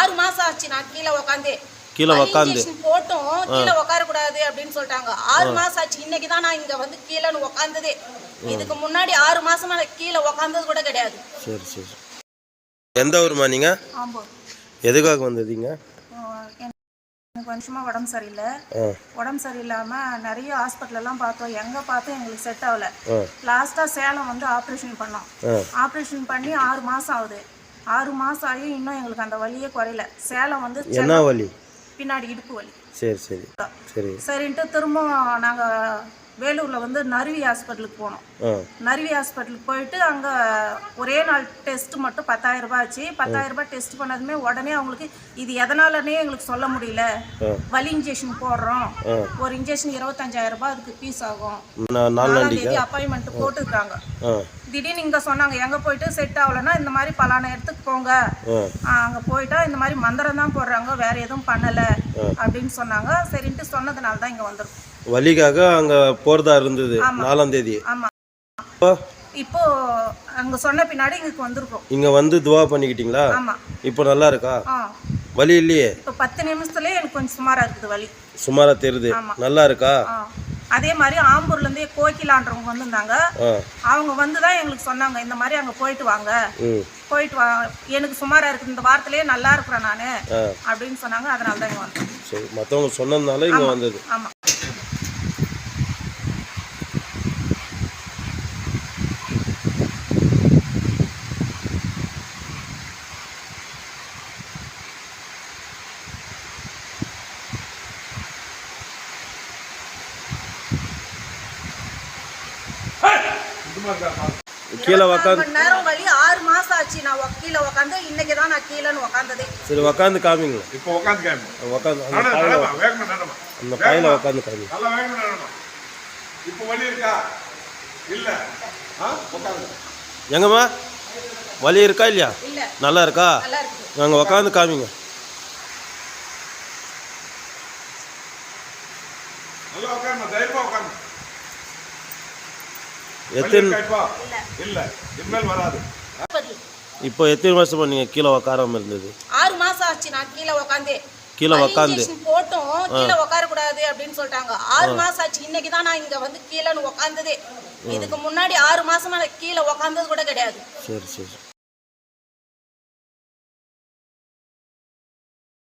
ஆறு மாசம் ஆச்சு நான் கீழே உக்காந்து. கீழே உக்காந்து. போட்டும் கீழே உட்கார கூடாது அப்படின்னு சொல்லிட்டாங்க. ஆறு மாசம் ஆச்சு இன்னைக்கு தான் நான் இங்க வந்து கீழேன்னு உக்காந்ததே. இதுக்கு முன்னாடி ஆறு மாசமா நான் கீழே உக்காந்தது கூட கிடையாது. சரி சரி எந்த ஊருமா நீங்கள் ஆமா எதுக்காக வந்ததீங்க? எனக்கு கொஞ்சமா உடம்பு சரியில்லை. உடம்பு சரியில்லாமல் நிறைய ஹாஸ்பிட்டலெல்லாம் பார்த்தோம். எங்கே பார்த்தும் எங்களுக்கு செட் ஆகல. லாஸ்ட்டாக சேலம் வந்து ஆப்ரேஷன் பண்ணோம். ஆப்ரேஷன் பண்ணி ஆறு மாதம் ஆகுது. ஆறு மாதம் ஆகி இன்னும் எங்களுக்கு அந்த வலியே குறையல. சேலம் வந்து என்ன வலி? பின்னாடி இடுப்பு வலி. சரி சரி. சரி. சரின்ட்டு திரும்ப நாங்கள் வேலூரில் வந்து நருவி ஹாஸ்பிட்டலுக்கு போனோம். நருவி ஹாஸ்பிட்டலுக்கு போயிட்டு அங்கே ஒரே நாள் டெஸ்ட் மட்டும் பத்தாயிரம் ரூபாய் ஆச்சு. பத்தாயிரம் ரூபாய் டெஸ்ட் பண்ணதுமே உடனே அவங்களுக்கு இது எதனாலனே எங்களுக்கு சொல்ல முடியல. வலி இன்ஜெக்ஷன் போடுறோம். ஒரு இன்ஜெக்ஷன் இருபத்தஞ்சாயிரம் ரூபாய் அதுக்கு ஃபீஸ் ஆகும். நாலாம் தேதி அப்பாயின்மெண்ட் போட்டுருக்காங்க. திடீர்னு இங்கே சொன்னாங்க எங்கே போயிட்டு செட் ஆகலைன்னா இந்த மாதிரி பலான இடத்துக்கு போங்க. அங்கே போயிட்டா இந்த மாதிரி மந்திரம் தான் போடுறாங்க வேற எதுவும் பண்ணலை. அப்படின்னு சொன்னாங்க. சரின்ட்டு சொன்னதுனால தான் இங்கே வந்திருக்கோம். வலிக்காக அங்கே போகிறதா இருந்தது நாலாம் தேதி. ஆமாம் இப்போ? அங்கே சொன்ன பின்னாடி இங்கே வந்திருக்கோம். இங்கே வந்து துவா பண்ணிக்கிட்டீங்களா? ஆமாம் இப்போ நல்லா இருக்கா? வலி இல்லையே. இப்போ பத்து நிமிஷத்துலேயே எனக்கு கொஞ்சம் சுமாராக இருக்குது வலி சுமாராக தெரியுது. நல்லா இருக்கா? அதே மாதிரி ஆம்பூர்லேருந்தே கோகிலான்றவங்க வந்திருந்தாங்க. அவங்க வந்து தான் எங்களுக்கு சொன்னாங்க இந்த மாதிரி அங்கே போயிட்டு வாங்க. போயிட்டு வா எனக்கு சுமாராக இருக்குது இந்த வாரத்திலேயே நல்லா இருக்கிறேன் நான். அப்படின்னு சொன்னாங்க அதனால தான் இங்கே வந்தேன் சரி மற்றவங்க சொன்னதுனால இங்கே வந்தது. ஆமாம் கீழே உக்காந்து நேரம் வழி ஆறு மாசம் ஆச்சு. நான் கீழே உக்காந்து இன்னைக்கு தான் நான் கீழேன்னு உக்காந்ததே. சரி உக்காந்து காமிங்க இப்போ உட்காந்து காமி. உக்காந்து அந்த பாயில அந்த பாயில உக்காந்து காமிங்க நல்லா வேகமா நடமா இப்போ வலி இருக்கா? இல்ல. ஆ? உட்காந்து எங்கம்மா? வலி இருக்கா இல்லையா? இல்ல. நல்லா இருக்கா? நாங்கள் உக்காந்து காமிங்க. நல்லா உட்காருமா தைரியமா உட்காந்து எத்தனை இப்போ இல்ல. இனிமேல் வராது. பதி. இப்போ எத்தனை வருஷமா நீங்கள் கீழே உக்காராம இருந்தது. ஆறு மாசம் ஆச்சு. நான் கீழே உக்காந்து. கீழே உக்காந்து. போட்டும். கீழே உட்கார கூடாது அப்படின்னு சொல்லிட்டாங்க. ஆறு மாசம் ஆச்சு. இன்னைக்கு தான் நான் இங்க வந்து கீழேன்னு உக்காந்ததே. இதுக்கு முன்னாடி ஆறு மாசமா நான் கீழே உக்காந்தது கூட கிடையாது. சரி சரி.